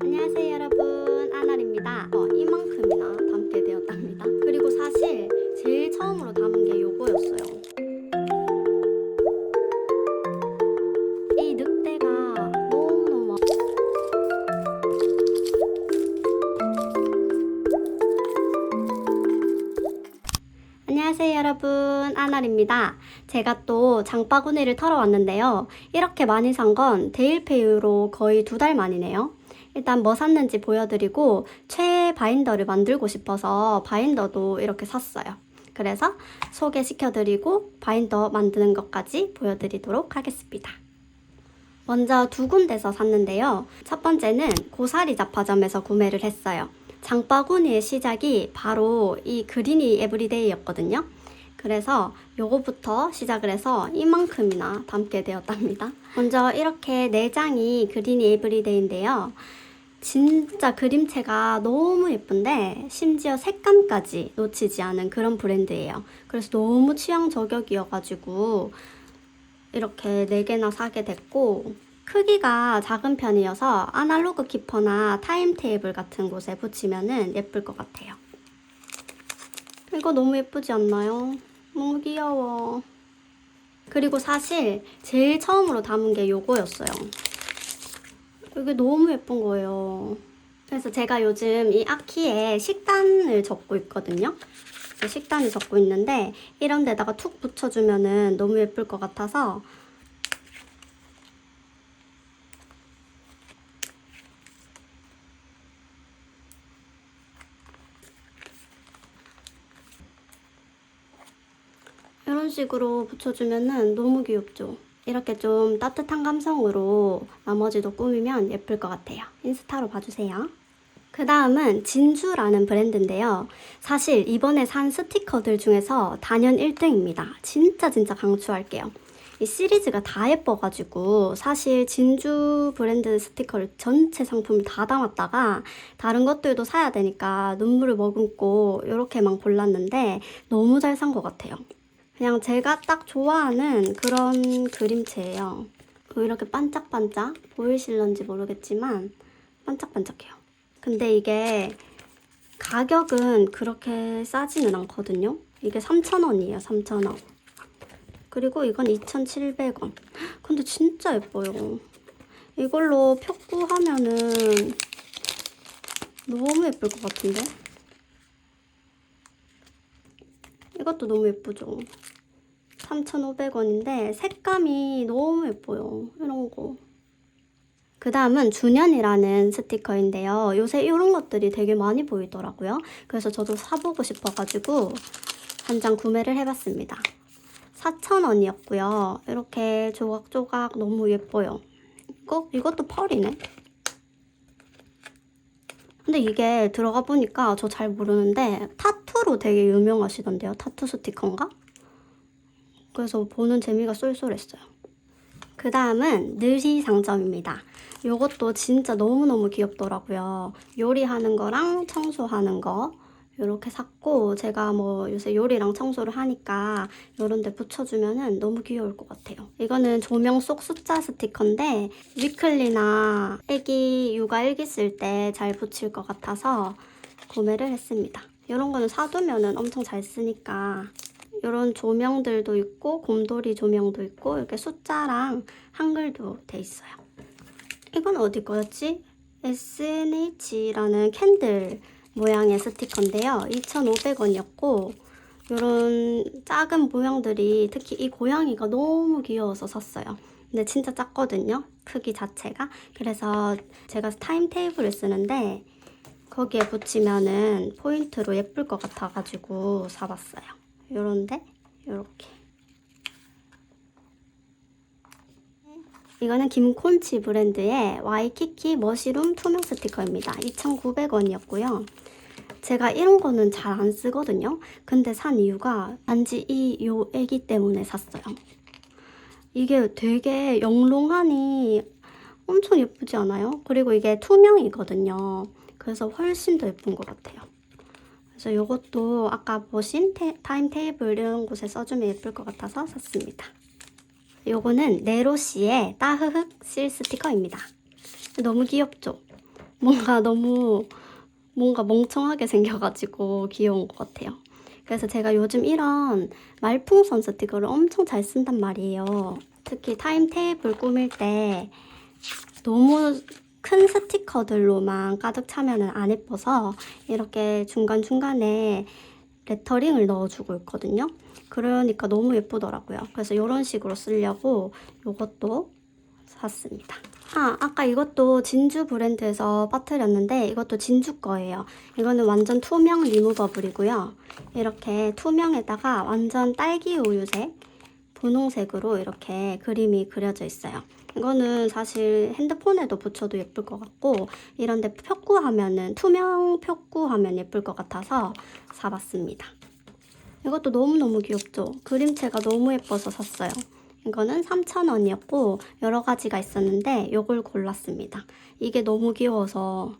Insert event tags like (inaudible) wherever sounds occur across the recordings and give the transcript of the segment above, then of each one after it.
안녕하세요 여러분. 아날입니다. 어, 이만큼이나 담게 되었답니다. 그리고 사실 제일 처음으로 담은 게 요거였어요. 이 늑대가 너무너무 안녕하세요 여러분. 아날입니다. 제가 또 장바구니를 털어 왔는데요. 이렇게 많이 산 건 데일페이로 거의 두 달 만이네요 일단 뭐 샀는지 보여드리고 최애 바인더를 만들고 싶어서 바인더도 이렇게 샀어요 그래서 소개시켜드리고 바인더 만드는 것까지 보여드리도록 하겠습니다 먼저 두 군데서 샀는데요 첫 번째는 고사리 잡화점에서 구매를 했어요 장바구니의 시작이 바로 이 그린이 에브리데이였거든요. 그래서 요거부터 시작을 해서 이만큼이나 담게 되었답니다. 먼저 이렇게 네 장이 그린이 에브리데이인데요. 진짜 그림체가 너무 예쁜데 심지어 색감까지 놓치지 않은 그런 브랜드예요. 그래서 너무 취향 저격이어가지고 이렇게 네 개나 사게 됐고 크기가 작은 편이어서 아날로그 키퍼나 타임테이블 같은 곳에 붙이면 예쁠 것 같아요. 이거 너무 예쁘지 않나요? 너무 귀여워. 그리고 사실 제일 처음으로 담은 게 요거였어요. 이게 너무 예쁜 거예요. 그래서 제가 요즘 이 아키에 식단을 적고 있거든요. 식단을 적고 있는데 이런 데다가 툭 붙여주면 너무 예쁠 것 같아서 이런 식으로 붙여주면 너무 귀엽죠? 이렇게 좀 따뜻한 감성으로 나머지도 꾸미면 예쁠 것 같아요. 인스타로 봐주세요. 그 다음은 진주라는 브랜드인데요. 사실 이번에 산 스티커들 중에서 단연 1등입니다. 진짜 진짜 강추할게요. 이 시리즈가 다 예뻐가지고 사실 진주 브랜드 스티커를 전체 상품을 다 담았다가 다른 것들도 사야 되니까 눈물을 머금고 이렇게만 골랐는데 너무 잘 산 것 같아요. 그냥 제가 딱 좋아하는 그런 그림체예요. 이렇게 반짝반짝 보이실런지 모르겠지만 반짝반짝해요. 근데 이게 가격은 그렇게 싸지는 않거든요. 이게 3,000원이에요. 3,000원. 그리고 이건 2,700원. 근데 진짜 예뻐요. 이걸로 폈구하면은 너무 예쁠 것 같은데? 이것도 너무 예쁘죠? 3,500원인데 색감이 너무 예뻐요. 이런 거. 그 다음은 주년이라는 스티커인데요. 요새 이런 것들이 되게 많이 보이더라고요. 그래서 저도 사보고 싶어가지고 한 장 구매를 해봤습니다. 4,000원이었고요. 이렇게 조각조각 너무 예뻐요. 이거, 이것도 펄이네. 근데 이게 들어가 보니까 저 잘 모르는데 타투로 되게 유명하시던데요. 타투 스티커인가? 그래서 보는 재미가 쏠쏠했어요. 그 다음은 느리 상점입니다. 이것도 진짜 너무너무 귀엽더라고요. 요리하는 거랑 청소하는 거 이렇게 샀고 제가 뭐 요새 요리랑 청소를 하니까 이런 데 붙여주면 너무 귀여울 것 같아요. 이거는 조명 속 숫자 스티커인데 위클리나 애기 육아 일기 쓸 때 잘 붙일 것 같아서 구매를 했습니다. 이런 거는 사두면 엄청 잘 쓰니까 이런 조명들도 있고 곰돌이 조명도 있고 이렇게 숫자랑 한글도 돼 있어요. 이건 어디 거였지? SNH라는 캔들 모양의 스티커인데요. 2,500원이었고 이런 작은 모양들이 특히 이 고양이가 너무 귀여워서 샀어요. 근데 진짜 작거든요. 크기 자체가. 그래서 제가 타임테이블을 쓰는데 거기에 붙이면은 포인트로 예쁠 것 같아가지고 사봤어요. 요런데 요렇게. 이거는 김콘치 브랜드의 와이키키 머시룸 투명 스티커입니다. 2,900원이었고요. 제가 이런 거는 잘 안 쓰거든요. 근데 산 이유가 단지 이 요 애기 때문에 샀어요. 이게 되게 영롱하니 엄청 예쁘지 않아요? 그리고 이게 투명이거든요. 그래서 훨씬 더 예쁜 것 같아요. 그래서 이것도 아까 보신 테, 타임 테이블 이런 곳에 써주면 예쁠 것 같아서 샀습니다. 요거는 네로시의 따흐흑 실 스티커입니다. 너무 귀엽죠? 뭔가 너무 뭔가 멍청하게 생겨가지고 귀여운 것 같아요. 그래서 제가 요즘 이런 말풍선 스티커를 엄청 잘 쓴단 말이에요. 특히 타임테이블 꾸밀 때 너무 큰 스티커들로만 가득 차면은 안 예뻐서 이렇게 중간중간에 레터링을 넣어주고 있거든요. 그러니까 너무 예쁘더라고요. 그래서 이런 식으로 쓰려고 이것도 샀습니다. 아, 아까 이것도 진주 브랜드에서 빠뜨렸는데 이것도 진주 거예요. 이거는 완전 투명 리무버블이고요. 이렇게 투명에다가 완전 딸기 우유색 분홍색으로 이렇게 그림이 그려져 있어요. 이거는 사실 핸드폰에도 붙여도 예쁠 것 같고 이런데 펴구하면은 투명 펴구하면 예쁠 것 같아서 사봤습니다. 이것도 너무너무 귀엽죠? 그림체가 너무 예뻐서 샀어요. 이거는 3,000원이었고 여러 가지가 있었는데 이걸 골랐습니다. 이게 너무 귀여워서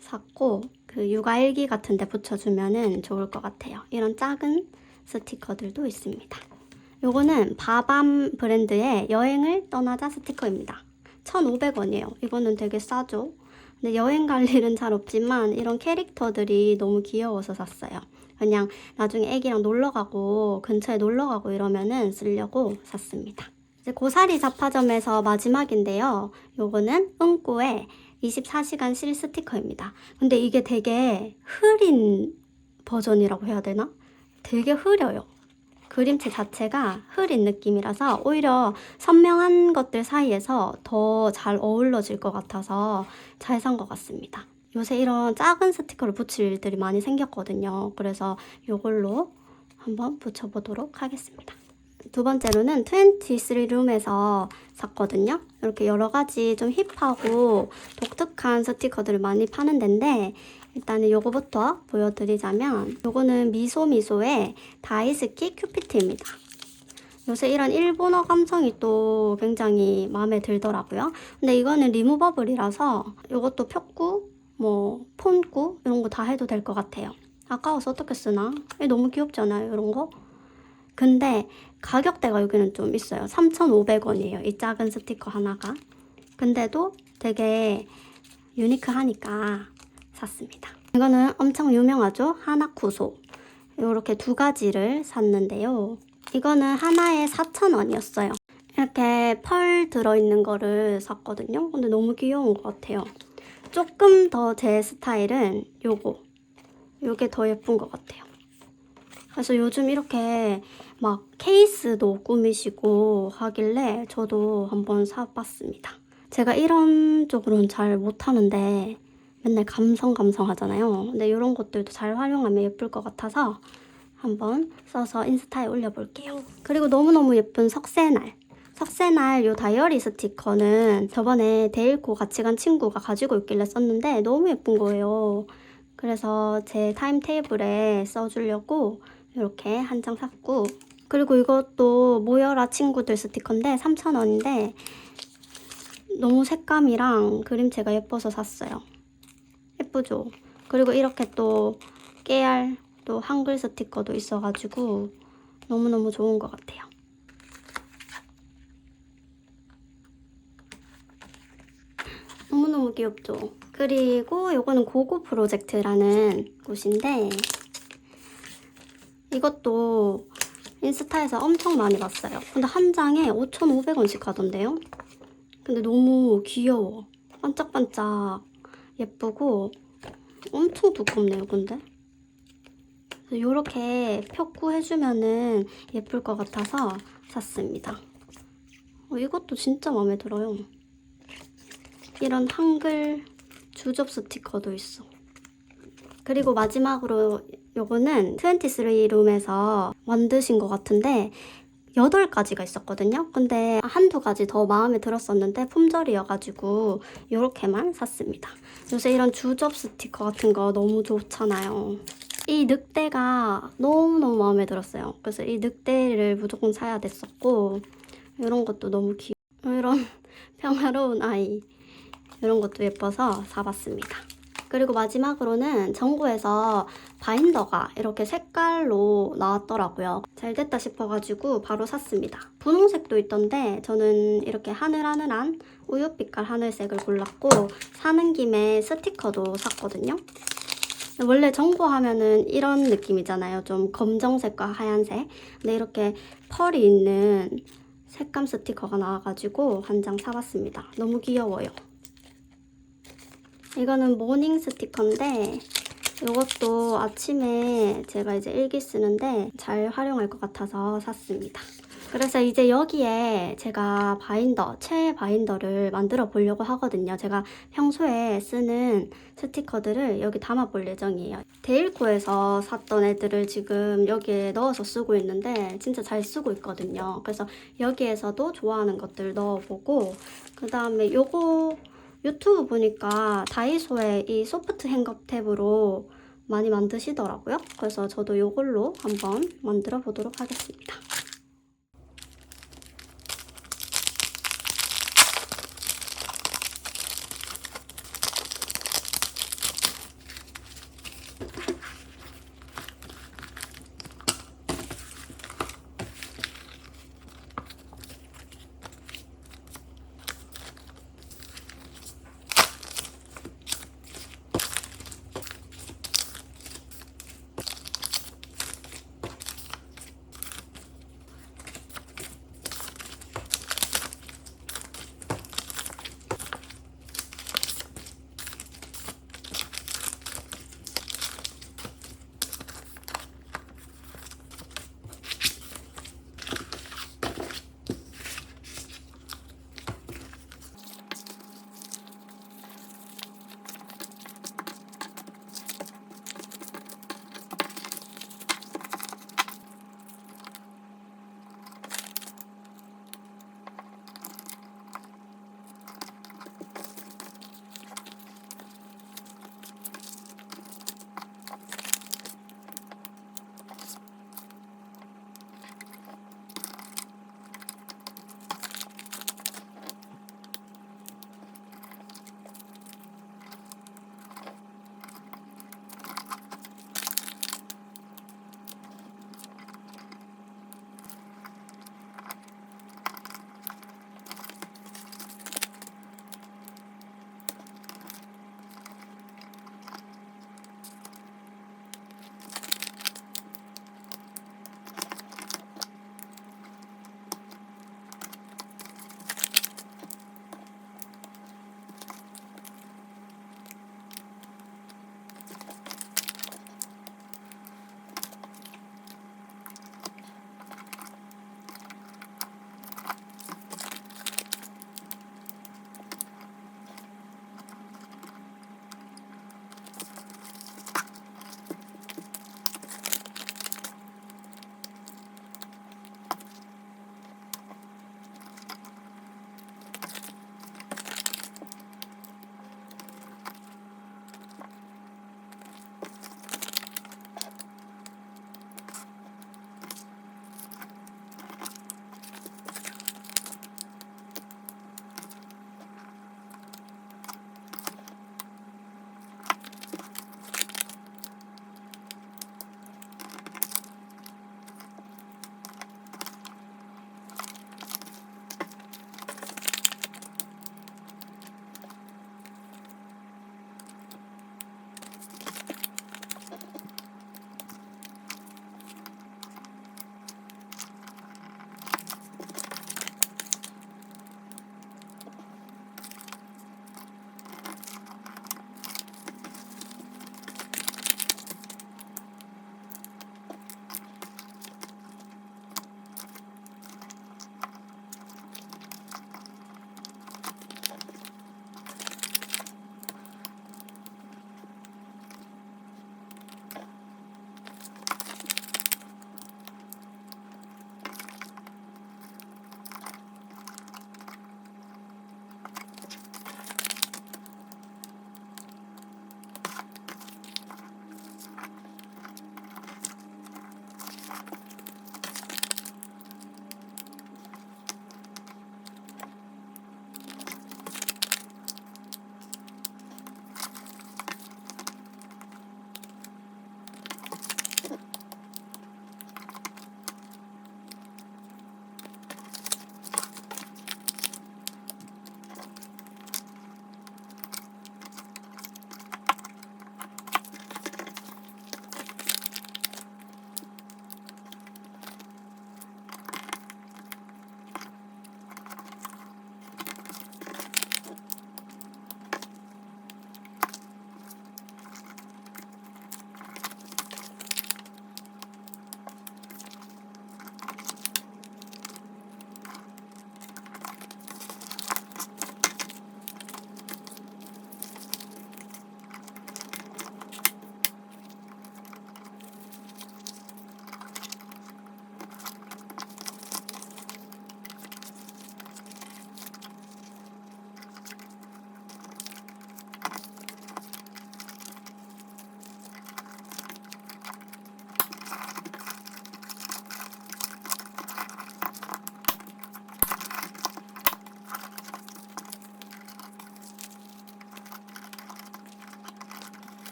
샀고 그 육아일기 같은 데 붙여주면 은 좋을 것 같아요. 이런 작은 스티커들도 있습니다. 요거는 바밤 브랜드의 여행을 떠나자 스티커입니다. 1,500원이에요. 이거는 되게 싸죠? 근데 여행 갈 일은 잘 없지만 이런 캐릭터들이 너무 귀여워서 샀어요. 그냥 나중에 애기랑 놀러 가고 근처에 놀러 가고 이러면은 쓰려고 샀습니다. 이제 고사리 잡화점에서 마지막인데요. 요거는 응꼬의 24시간 실 스티커입니다. 근데 이게 되게 흐린 버전이라고 해야 되나? 되게 흐려요. 그림체 자체가 흐린 느낌이라서 오히려 선명한 것들 사이에서 더 잘 어울러질 것 같아서 잘 산 것 같습니다. 요새 이런 작은 스티커를 붙일 일들이 많이 생겼거든요. 그래서 이걸로 한번 붙여보도록 하겠습니다. 두 번째로는 23룸에서 샀거든요. 이렇게 여러 가지 좀 힙하고 독특한 스티커들을 많이 파는 데인데 일단은 요거부터 보여드리자면 요거는 미소미소의 다이스키 큐피트입니다. 요새 이런 일본어 감성이 또 굉장히 마음에 들더라고요. 근데 이거는 리무버블이라서 이것도 폈고 뭐 폰구 이런 거 다 해도 될 것 같아요. 아까워서 어떻게 쓰나? 너무 귀엽잖아요, 이런 거. 근데 가격대가 여기는 좀 있어요. 3,500원이에요. 이 작은 스티커 하나가. 근데도 되게 유니크하니까 샀습니다. 이거는 엄청 유명하죠? 하나쿠소. 이렇게 두 가지를 샀는데요. 이거는 하나에 4,000원이었어요. 이렇게 펄 들어있는 거를 샀거든요. 근데 너무 귀여운 것 같아요. 조금 더 제 스타일은 요거. 요게 더 예쁜 것 같아요. 그래서 요즘 이렇게 막 케이스도 꾸미시고 하길래 저도 한번 사봤습니다. 제가 이런 쪽으로는 잘 못하는데 맨날 감성 감성 하잖아요. 근데 이런 것들도 잘 활용하면 예쁠 것 같아서 한번 써서 인스타에 올려볼게요. 그리고 너무너무 예쁜 석쇠날. 석쇠날 요 다이어리 스티커는 저번에 데일코 같이 간 친구가 가지고 있길래 썼는데 너무 예쁜 거예요. 그래서 제 타임 테이블에 써주려고 이렇게 한 장 샀고 그리고 이것도 모여라 친구들 스티커인데 3,000원인데 너무 색감이랑 그림체가 예뻐서 샀어요. 예쁘죠? 그리고 이렇게 또 깨알 또 한글 스티커도 있어가지고 너무너무 좋은 것 같아요. 너무너무 귀엽죠? 그리고 이거는 고고 프로젝트라는 곳인데 이것도 인스타에서 엄청 많이 봤어요. 근데 한 장에 5,500원씩 하던데요? 근데 너무 귀여워. 반짝반짝 예쁘고 엄청 두껍네요, 근데. 이렇게 펴구 해주면은 예쁠 것 같아서 샀습니다. 어, 이것도 진짜 마음에 들어요. 이런 한글 주접 스티커도 있어. 그리고 마지막으로 요거는 23룸에서 만드신 것 같은데 8가지가 있었거든요. 근데 한두 가지 더 마음에 들었었는데 품절이어가지고 이렇게만 샀습니다. 요새 이런 주접 스티커 같은 거 너무 좋잖아요. 이 늑대가 너무너무 마음에 들었어요. 그래서 이 늑대를 무조건 사야 됐었고 이런 것도 너무 귀여워. 이런 (laughs) 평화로운 아이 이런 것도 예뻐서 사봤습니다. 그리고 마지막으로는 정부에서 바인더가 이렇게 색깔로 나왔더라고요. 잘 됐다 싶어가지고 바로 샀습니다. 분홍색도 있던데 저는 이렇게 하늘하늘한 우유빛깔 하늘색을 골랐고 사는 김에 스티커도 샀거든요. 원래 정보 하면은 이런 느낌이잖아요. 좀 검정색과 하얀색. 근데 이렇게 펄이 있는 색감 스티커가 나와가지고 한 장 사봤습니다. 너무 귀여워요. 이거는 모닝 스티커인데 이것도 아침에 제가 이제 일기 쓰는데 잘 활용할 것 같아서 샀습니다. 그래서 이제 여기에 제가 바인더, 최애 바인더를 만들어 보려고 하거든요. 제가 평소에 쓰는 스티커들을 여기 담아 볼 예정이에요. 데일코에서 샀던 애들을 지금 여기에 넣어서 쓰고 있는데 진짜 잘 쓰고 있거든요. 그래서 여기에서도 좋아하는 것들 넣어보고 그 다음에 요거 유튜브 보니까 다이소에 이 소프트 행거 탭으로 많이 만드시더라고요. 그래서 저도 이걸로 한번 만들어 보도록 하겠습니다.